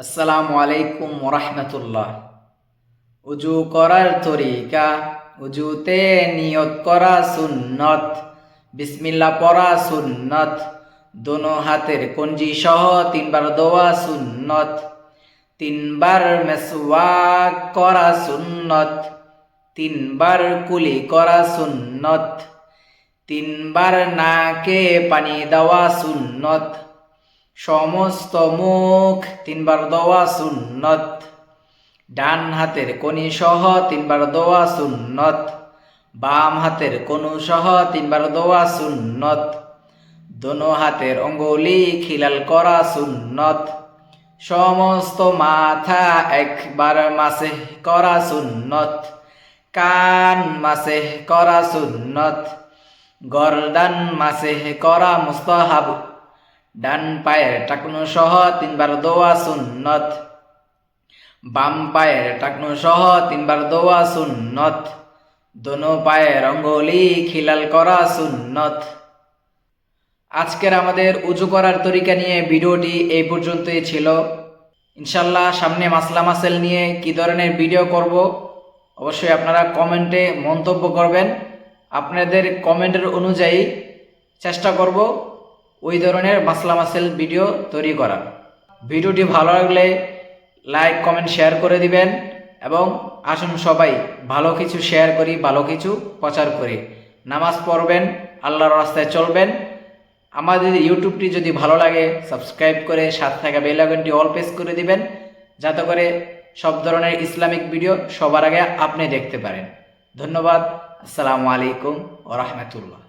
আসসালামু আলাইকুম রহমতুল্লাহ উজু করার তরিকা, উজুতে নিয়ত করা সুন্নত বিসমিল্লা পড়া সুন্নত, দোনো হাতের কঞ্জি সহ তিনবার দোয়া সুন্নত, তিনবার মেসওয়াক করা সুন্নত, তিনবার কুলি করা সুন্নত, তিনবার নাকে পানি দেওয়া সুন্নত। সমস্ত মুখ তিনবার দোয়া সুন্নত। ডান হাতের কনি সহ তিনবার দোয়া সুন্নত। বাম হাতের কনু সহ তিনবার দোয়া সুন্নত। দোনো হাতের অঙ্গুলি খিলাল করা সুন্নত। সমস্ত মাথা একবার মাসে করা সুন্নত। কান মাসে করা সুন্নত। গরদান মাসে করা মুস্তাহাব। ডান পায়ের টাকনু সহ তিনবার দোয়া সুন্নত। বাম পায়ের টাকনু সহ তিনবার দোয়া সুন্নত। দোনো পায়ের অঙ্গুলি খিলাল করা সুন্নত। আজকের আমাদের উজু করার তরিকা নিয়ে ভিডিওটি এই পর্যন্তই ছিল। ইনশাল্লাহ সামনে মাসলা মাসেল নিয়ে কি ধরনের ভিডিও করব, অবশ্যই আপনারা কমেন্টে মন্তব্য করবেন। আপনাদের কমেন্টের অনুযায়ী চেষ্টা করব ওই ধরনের মাসলা মাসেল ভিডিও তৈরি করা। ভিডিওটি ভালো লাগলে লাইক, কমেন্ট, শেয়ার করে দিবেন এবং আসুন সবাই ভালো কিছু শেয়ার করি, ভালো কিছু প্রচার করি। নামাজ পড়বেন, আল্লাহর রাস্তায় চলবেন। আমাদের ইউটিউবটি যদি ভালো লাগে, সাবস্ক্রাইব করে সাথে থাকা বেল আইকনটি অল প্রেস করে দিবেন, যাতে করে সব ধরনের ইসলামিক ভিডিও সবার আগে আপনি দেখতে পারেন। ধন্যবাদ। আসসালামু আলাইকুম ও রহমতুল্লাহ।